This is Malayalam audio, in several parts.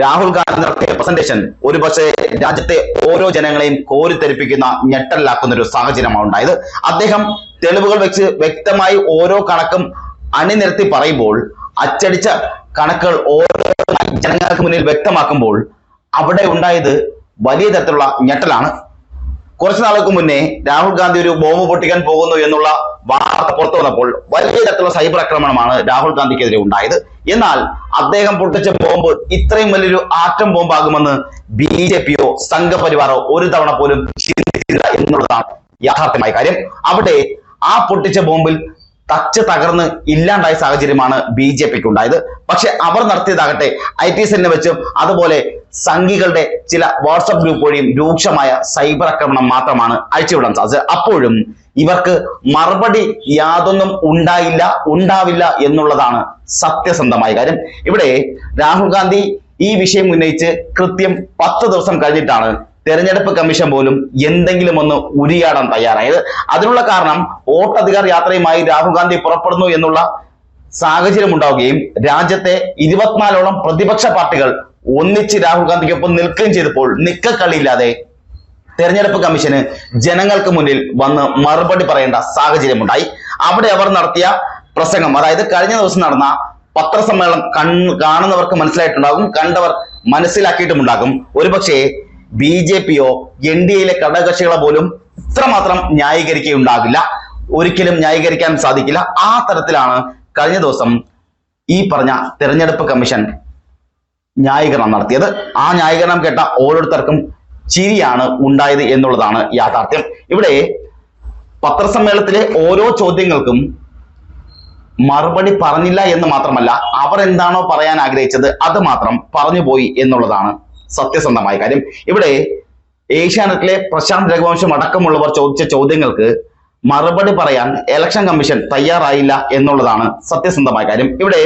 രാഹുൽ ഗാന്ധി നടത്തിയ പ്രസന്റേഷൻ ഒരുപക്ഷെ രാജ്യത്തെ ഓരോ ജനങ്ങളെയും കോരിത്തെരിപ്പിക്കുന്ന ഞെട്ടലാക്കുന്ന ഒരു സാഹചര്യമാണ് ഉണ്ടായത്. അദ്ദേഹം തെളിവുകൾ വെച്ച് വ്യക്തമായി ഓരോ കണക്കും അണിനിരത്തി പറയുമ്പോൾ അച്ചടിച്ച കണക്കുകൾ ഓരോ ജനങ്ങൾക്ക് മുന്നിൽ വ്യക്തമാക്കുമ്പോൾ അവിടെ ഉണ്ടായത് വലിയ തരത്തിലുള്ള ഞെട്ടലാണ്. കുറച്ചു നാൾക്ക് മുന്നേ രാഹുൽ ഗാന്ധി ഒരു ബോംബ് പൊട്ടിക്കാൻ പോകുന്നു എന്നുള്ള വാർത്ത പുറത്തു വന്നപ്പോൾ വലിയ തരത്തിലുള്ള സൈബർ ആക്രമണമാണ് രാഹുൽ ഗാന്ധിക്കെതിരെ ഉണ്ടായത്. എന്നാൽ അദ്ദേഹം പൊട്ടിച്ച ബോംബ് ഇത്രയും വലിയൊരു ആറ്റം ബോംബാകുമെന്ന് ബി ജെ പിയോ സംഘപരിവാറോ ഒരു തവണ പോലും ചിന്തിച്ചില്ല എന്നുള്ളതാണ് യാഥാർത്ഥ്യമായ കാര്യം. അവിടെ ആ പൊട്ടിച്ച ബോംബിൽ തച്ച് തകർന്ന് ഇല്ലാണ്ടായ സാഹചര്യമാണ് ബി ജെ പിക്ക് ഉണ്ടായത് പക്ഷെ അവർ നടത്തിയതാകട്ടെ ഐ ടി സെല്ലിനെ വെച്ചും അതുപോലെ സംഘികളുടെ ചില വാട്സപ്പ് ഗ്രൂപ്പ് വഴിയും രൂക്ഷമായ സൈബർ ആക്രമണം മാത്രമാണ് അഴിച്ചുവിടാൻ സാധിച്ചത്. അപ്പോഴും ഇവർക്ക് മറുപടി യാതൊന്നും ഉണ്ടായില്ല ഉണ്ടാവില്ല എന്നുള്ളതാണ് സത്യസന്ധമായ കാര്യം. ഇവിടെ രാഹുൽ ഗാന്ധി ഈ വിഷയം ഉന്നയിച്ച് കൃത്യം പത്ത് ദിവസം കഴിഞ്ഞിട്ടാണ് തെരഞ്ഞെടുപ്പ് കമ്മീഷൻ പോലും എന്തെങ്കിലും ഒന്ന് ഉരിയാടാൻ തയ്യാറായത് അതിനുള്ള കാരണം വോട്ടധികാർ യാത്രയുമായി രാഹുൽ ഗാന്ധി പുറപ്പെടുന്നു എന്നുള്ള സാഹചര്യം ഉണ്ടാവുകയും രാജ്യത്തെ ഇരുപത്തിനാലോളം പ്രതിപക്ഷ പാർട്ടികൾ ഒന്നിച്ച് രാഹുൽ ഗാന്ധിക്കൊപ്പം നിൽക്കുകയും ചെയ്തപ്പോൾ നിക്കക്കളിയില്ലാതെ തെരഞ്ഞെടുപ്പ് കമ്മീഷന് ജനങ്ങൾക്ക് മുന്നിൽ വന്ന് മറുപടി പറയേണ്ട സാഹചര്യമുണ്ടായി. അവിടെ അവർ നടത്തിയ പ്രസംഗം അതായത് കഴിഞ്ഞ ദിവസം നടന്ന പത്രസമ്മേളനം കൺ കാണുന്നവർക്ക് മനസ്സിലായിട്ടുണ്ടാകും കണ്ടവർ മനസ്സിലാക്കിയിട്ടുമുണ്ടാകും. ഒരുപക്ഷെ ബി ജെ പിയോ എൻ ഡി എയിലെ ഘടകകക്ഷികളെ പോലും ഇത്രമാത്രം ന്യായീകരിക്കുകയുണ്ടാകില്ല. ഒരിക്കലും ന്യായീകരിക്കാൻ സാധിക്കില്ല. ആ തരത്തിലാണ് കഴിഞ്ഞ ദിവസം ഈ പറഞ്ഞ തെരഞ്ഞെടുപ്പ് കമ്മീഷൻ ന്യായീകരണം നടത്തിയത്. ആ ന്യായീകരണം കേട്ട ഓരോരുത്തർക്കും ചിരിയാണ് ഉണ്ടായത് എന്നുള്ളതാണ് യാഥാർത്ഥ്യം. ഇവിടെ പത്രസമ്മേളനത്തിലെ ഓരോ ചോദ്യങ്ങൾക്കും മറുപടി പറഞ്ഞില്ല എന്ന് മാത്രമല്ല അവർ എന്താണോ പറയാൻ ആഗ്രഹിച്ചത് അത് മാത്രം പറഞ്ഞുപോയി എന്നുള്ളതാണ് സത്യസന്ധമായ കാര്യം. ഇവിടെ ഏഷ്യാനെറ്റിലെ പ്രശാന്ത് രഘുവംശം അടക്കമുള്ളവർ ചോദിച്ച ചോദ്യങ്ങൾക്ക് മറുപടി പറയാൻ ഇലക്ഷൻ കമ്മീഷൻ തയ്യാറായില്ല എന്നുള്ളതാണ് സത്യസന്ധമായ കാര്യം. ഇവിടെ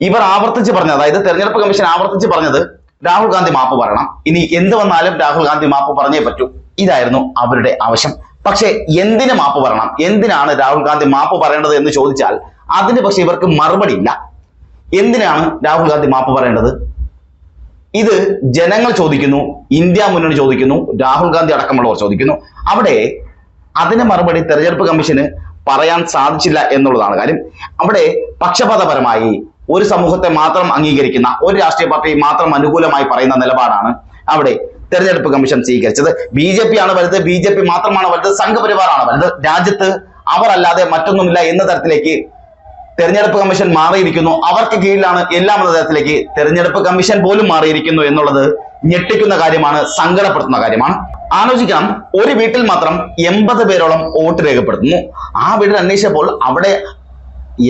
ഇവർ ആവർത്തിച്ച് പറഞ്ഞത് അതായത് തെരഞ്ഞെടുപ്പ് കമ്മീഷൻ ആവർത്തിച്ച് പറഞ്ഞത് രാഹുൽ ഗാന്ധി മാപ്പ് പറയണം. ഇനി എന്ത് വന്നാലും രാഹുൽ ഗാന്ധി മാപ്പ് പറഞ്ഞേ പറ്റൂ. ഇതായിരുന്നു അവരുടെ ആവശ്യം. പക്ഷെ എന്തിന് മാപ്പ് പറയണം? എന്തിനാണ് രാഹുൽ ഗാന്ധി മാപ്പ് പറയേണ്ടത് എന്ന് ചോദിച്ചാൽ അതിന് പക്ഷെ ഇവർക്ക് മറുപടി ഇല്ല. എന്തിനാണ് രാഹുൽ ഗാന്ധി മാപ്പ് പറയേണ്ടത്? ഇത് ജനങ്ങൾ ചോദിക്കുന്നു ഇന്ത്യ മുന്നണി ചോദിക്കുന്നു രാഹുൽ ഗാന്ധി അടക്കമുള്ളവർ ചോദിക്കുന്നു. അവിടെ അതിന് മറുപടി തെരഞ്ഞെടുപ്പ് കമ്മീഷന് പറയാൻ സാധിച്ചില്ല എന്നുള്ളതാണ് കാര്യം. അവിടെ പക്ഷപാതപരമായി ഒരു സമൂഹത്തെ മാത്രം അംഗീകരിക്കുന്ന ഒരു രാഷ്ട്രീയ പാർട്ടി മാത്രം അനുകൂലമായി പറയുന്ന നിലപാടാണ് അവിടെ തെരഞ്ഞെടുപ്പ് കമ്മീഷൻ സ്വീകരിച്ചത്. ബി ജെ പി ആണ് വലുത് ബി ജെ പി മാത്രമാണ് വലുത് സംഘപരിവാറാണ് വലുത്. രാജ്യത്ത് അവരല്ലാതെ മറ്റൊന്നുമില്ല എന്ന തരത്തിലേക്ക് തെരഞ്ഞെടുപ്പ് കമ്മീഷൻ മാറിയിരിക്കുന്നു. അവർക്ക് കീഴിലാണ് എല്ലാ എന്ന തരത്തിലേക്ക് തെരഞ്ഞെടുപ്പ് കമ്മീഷൻ പോലും മാറിയിരിക്കുന്നു എന്നുള്ളത് ഞെട്ടിക്കുന്ന കാര്യമാണ് സങ്കടപ്പെടുത്തുന്ന കാര്യമാണ്. ആലോചിക്കാം ഒരു വീട്ടിൽ മാത്രം എൺപത് പേരോളം വോട്ട് രേഖപ്പെടുത്തുന്നു. ആ വീട്ടിൽ അന്വേഷിച്ചപ്പോൾ അവിടെ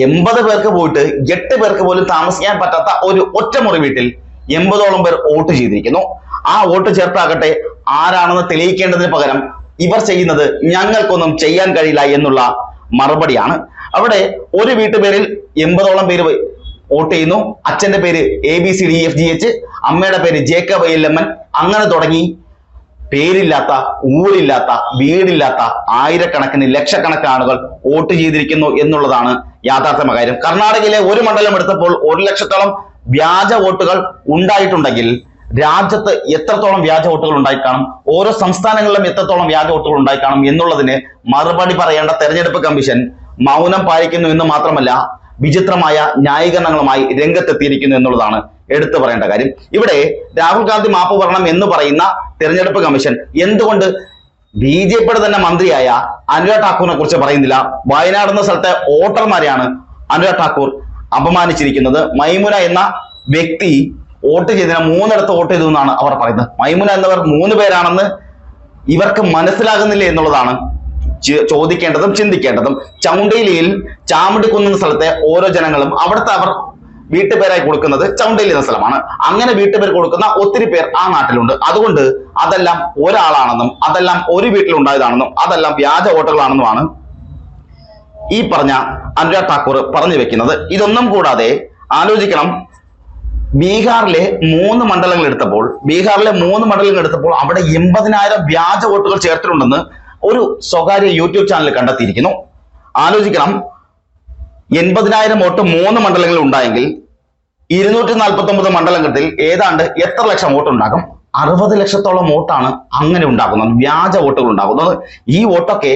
എൺപത് പേർക്ക് പോയിട്ട് എട്ട് പേർക്ക് പോലും താമസിക്കാൻ പറ്റാത്ത ഒരു ഒറ്റമുറി വീട്ടിൽ എൺപതോളം പേർ വോട്ട് ചെയ്തിരിക്കുന്നു. ആ വോട്ട് ചേർത്താകട്ടെ ആരാണെന്ന് തെളിയിക്കേണ്ടതിന് പകരം ഇവർ ചെയ്യുന്നത് ഞങ്ങൾക്കൊന്നും ചെയ്യാൻ കഴിയില്ല എന്നുള്ള മറുപടിയാണ്. അവിടെ ഒരു വീട്ടുപേരിൽ എൺപതോളം പേര് വോട്ട് ചെയ്യുന്നു. അച്ഛന്റെ പേര് A B C D F G H അമ്മയുടെ പേര് ജേക്കബ് എൽ എം എൻ അങ്ങനെ തുടങ്ങി. പേരില്ലാത്ത ഊരില്ലാത്ത വീടില്ലാത്ത ആയിരക്കണക്കിന് ലക്ഷക്കണക്കിന് ആളുകൾ വോട്ട് ചെയ്തിരിക്കുന്നു എന്നുള്ളതാണ് യാഥാർത്ഥ്യമായ കാര്യം. കർണാടകയിലെ ഒരു മണ്ഡലം എടുത്തപ്പോൾ ഒരു ലക്ഷത്തോളം വ്യാജ വോട്ടുകൾ ഉണ്ടായിട്ടുണ്ടെങ്കിൽ രാജ്യത്ത് എത്രത്തോളം വ്യാജ വോട്ടുകൾ ഉണ്ടായി കാണും? ഓരോ സംസ്ഥാനങ്ങളിലും എത്രത്തോളം വ്യാജ വോട്ടുകൾ ഉണ്ടായി കാണും എന്നുള്ളതിന് മറുപടി പറയേണ്ട തെരഞ്ഞെടുപ്പ് കമ്മീഷൻ മൗനം പാലിക്കുന്നു എന്ന് മാത്രമല്ല വിചിത്രമായ ന്യായീകരണങ്ങളുമായി രംഗത്തെത്തിയിരിക്കുന്നു എന്നുള്ളതാണ് എടുത്തു പറയേണ്ട കാര്യം. ഇവിടെ രാഹുൽ ഗാന്ധി മാപ്പ് പറയണം എന്ന് പറയുന്ന തെരഞ്ഞെടുപ്പ് കമ്മീഷൻ എന്തുകൊണ്ട് ബി ജെ പിയുടെ തന്നെ മന്ത്രിയായ അനുരാഗ് ഠാക്കൂറിനെ കുറിച്ച് പറയുന്നില്ല. വയനാട് എന്ന സ്ഥലത്തെ വോട്ടർമാരെയാണ് അനുരാഗ് ഠാക്കൂർ അപമാനിച്ചിരിക്കുന്നത്. മൈമുന എന്ന വ്യക്തി വോട്ട് ചെയ്തതിന് മൂന്നിടത്ത് വോട്ട് ചെയ്തു എന്നാണ് അവർ പറയുന്നത്. മൈമുന എന്നവർ മൂന്ന് പേരാണെന്ന് ഇവർക്ക് മനസ്സിലാകുന്നില്ല എന്നുള്ളതാണ് ചോദിക്കേണ്ടതും ചിന്തിക്കേണ്ടതും ചൗണ്ടയിലിയിൽ ചാമുണ്ടിക്കുന്ന് സ്ഥലത്തെ ഓരോ ജനങ്ങളും അവിടുത്തെ അവർ വീട്ടുപേരായി കൊടുക്കുന്നത് ചൗണ്ടയിലി എന്ന സ്ഥലമാണ്. അങ്ങനെ വീട്ടുപേർ കൊടുക്കുന്ന ഒത്തിരി പേർ ആ നാട്ടിലുണ്ട്. അതുകൊണ്ട് അതെല്ലാം ഒരാളാണെന്നും അതെല്ലാം ഒരു വീട്ടിലുണ്ടായതാണെന്നും അതെല്ലാം വ്യാജ വോട്ടുകളാണെന്നുമാണ് ഈ പറഞ്ഞ അനുരാഗ് ഠാക്കൂർ പറഞ്ഞു വെക്കുന്നത്. ഇതൊന്നും കൂടാതെ ആലോചിക്കണം. ബീഹാറിലെ മൂന്ന് മണ്ഡലങ്ങൾ എടുത്തപ്പോൾ ബീഹാറിലെ മൂന്ന് മണ്ഡലങ്ങൾ എടുത്തപ്പോൾ അവിടെ എൺപതിനായിരം വ്യാജ വോട്ടുകൾ ചേർത്തിട്ടുണ്ടെന്ന് ഒരു സ്വകാര്യ യൂട്യൂബ് ചാനൽ കണ്ടെത്തിയിരിക്കുന്നു. ആലോചിക്കണം. എൺപതിനായിരം വോട്ട് മൂന്ന് മണ്ഡലങ്ങളിൽ ഉണ്ടായെങ്കിൽ ഇരുന്നൂറ്റി നാൽപ്പത്തി ഒമ്പത് മണ്ഡലങ്ങളിൽ ഏതാണ്ട് എത്ര ലക്ഷം വോട്ട് ഉണ്ടാകും? അറുപത് ലക്ഷത്തോളം വോട്ടാണ് അങ്ങനെ ഉണ്ടാകുന്നത്. വ്യാജ വോട്ടുകൾ ഉണ്ടാകുന്നത്. ഈ വോട്ടൊക്കെ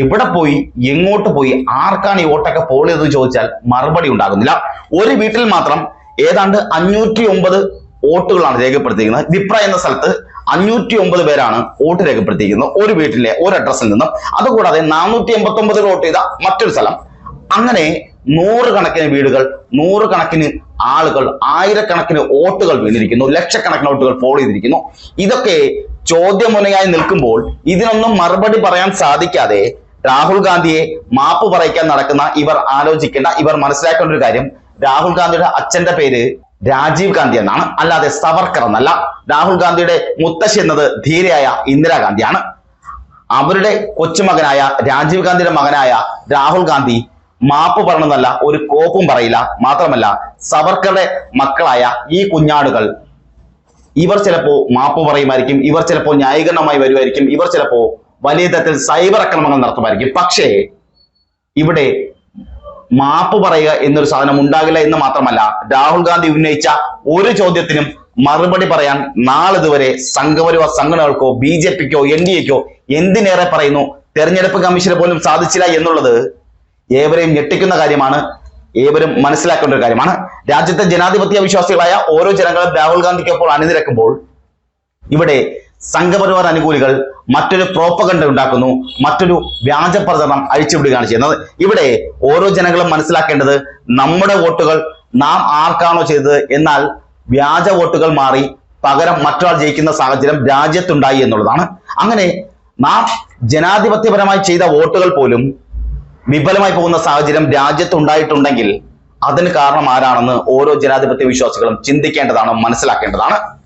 എവിടെ പോയി എങ്ങോട്ട് പോയി ആർക്കാണ് ഈ വോട്ടൊക്കെ പോൾ ചെയ്തെന്ന് ചോദിച്ചാൽ മറുപടി ഉണ്ടാകുന്നില്ല. ഒരു വീട്ടിൽ മാത്രം ഏതാണ്ട് അഞ്ഞൂറ്റി ഒമ്പത് വോട്ടുകളാണ് രേഖപ്പെടുത്തിയിരിക്കുന്നത്. വിപ്ര എന്ന സ്ഥലത്ത് അഞ്ഞൂറ്റി ഒമ്പത് പേരാണ് വോട്ട് രേഖപ്പെടുത്തിയിരിക്കുന്നത്. ഒരു വീട്ടിലെ ഒരു അഡ്രസ്സിൽ നിന്നും. അതുകൂടാതെ നാനൂറ്റി എൺപത്തി ഒമ്പത് വോട്ട് ചെയ്ത മറ്റൊരു സ്ഥലം. അങ്ങനെ നൂറുകണക്കിന് വീടുകൾ നൂറുകണക്കിന് ആളുകൾ ആയിരക്കണക്കിന് വോട്ടുകൾ വീണിരിക്കുന്നു. ലക്ഷക്കണക്കിന് വോട്ടുകൾ പോൾ ചെയ്തിരിക്കുന്നു. ഇതൊക്കെ ചോദ്യമുനയായി നിൽക്കുമ്പോൾ ഇതിനൊന്നും മറുപടി പറയാൻ സാധിക്കാതെ രാഹുൽ ഗാന്ധിയെ മാപ്പ് പറയിക്കാൻ നടക്കുന്ന ഇവർ ആലോചിക്കേണ്ട ഇവർ മനസ്സിലാക്കേണ്ട ഒരു കാര്യം. രാഹുൽ ഗാന്ധിയുടെ അച്ഛന്റെ പേര് രാജീവ് ഗാന്ധി എന്നാണ്. അല്ലാതെ സവർക്കർ എന്നല്ല. രാഹുൽ ഗാന്ധിയുടെ മുത്തശ്ശി എന്നത് ധീരയായ ഇന്ദിരാഗാന്ധിയാണ് അവരുടെ കൊച്ചുമകനായ രാജീവ് ഗാന്ധിയുടെ മകനായ രാഹുൽ ഗാന്ധി മാപ്പ് പറഞ്ഞതല്ല ഒരു കോപ്പും പറയില്ല. മാത്രമല്ല സവർക്കറുടെ മക്കളായ ഈ കുഞ്ഞാടുകൾ ഇവർ ചിലപ്പോൾ മാപ്പ് പറയുമായിരിക്കും ഇവർ ചിലപ്പോൾ ന്യായീകരണമായി വരുമായിരിക്കും ഇവർ ചിലപ്പോൾ വലിയ തരത്തിൽ സൈബർ ആക്രമണങ്ങൾ നടത്തുമായിരിക്കും. പക്ഷേ ഇവിടെ മാപ്പ് പറയുക എന്നൊരു സാധനം ഉണ്ടാകില്ല എന്ന് മാത്രമല്ല രാഹുൽ ഗാന്ധി ഉന്നയിച്ച ഒരു ചോദ്യത്തിനും മറുപടി പറയാൻ നാളിതുവരെ സംഘപരിവാർ സംഘടനകൾക്കോ ബി ജെ പിക്കോ എൻ ഡി എക്കോ എന്തിനേറെ പറയുന്നു? തെരഞ്ഞെടുപ്പ് കമ്മീഷന് പോലും സാധിച്ചില്ല എന്നുള്ളത് ഏവരെയും ഞെട്ടിക്കുന്ന കാര്യമാണ്. ഏവരും മനസ്സിലാക്കേണ്ട ഒരു കാര്യമാണ്. രാജ്യത്തെ ജനാധിപത്യ വിശ്വാസികളായ ഓരോ ജനങ്ങളും രാഹുൽ ഗാന്ധിക്കൊപ്പോൾ അണിനിരക്കുമ്പോൾ ഇവിടെ സംഘപരിവാർ അനുകൂലികൾ മറ്റൊരു പ്രോപ്പകണ്ട ഉണ്ടാക്കുന്നു മറ്റൊരു വ്യാജ പ്രചരണം അഴിച്ചുവിടുകയാണ് ചെയ്യുന്നത്. ഇവിടെ ഓരോ ജനങ്ങളും മനസ്സിലാക്കേണ്ടത് നമ്മുടെ വോട്ടുകൾ നാം ആർക്കാണോ ചെയ്തത് എന്നാൽ വ്യാജ വോട്ടുകൾ മാറി പകരം മറ്റൊരാൾ ജയിക്കുന്ന സാഹചര്യം രാജ്യത്തുണ്ടായി എന്നുള്ളതാണ്. അങ്ങനെ നാം ജനാധിപത്യപരമായി ചെയ്ത വോട്ടുകൾ പോലും വിഫലമായി പോകുന്ന സാഹചര്യം രാജ്യത്തുണ്ടായിട്ടുണ്ടെങ്കിൽ അതിന് കാരണം ആരാണെന്ന് ഓരോ ജനാധിപത്യ വിശ്വാസികളും ചിന്തിക്കേണ്ടതാണ് മനസ്സിലാക്കേണ്ടതാണ്.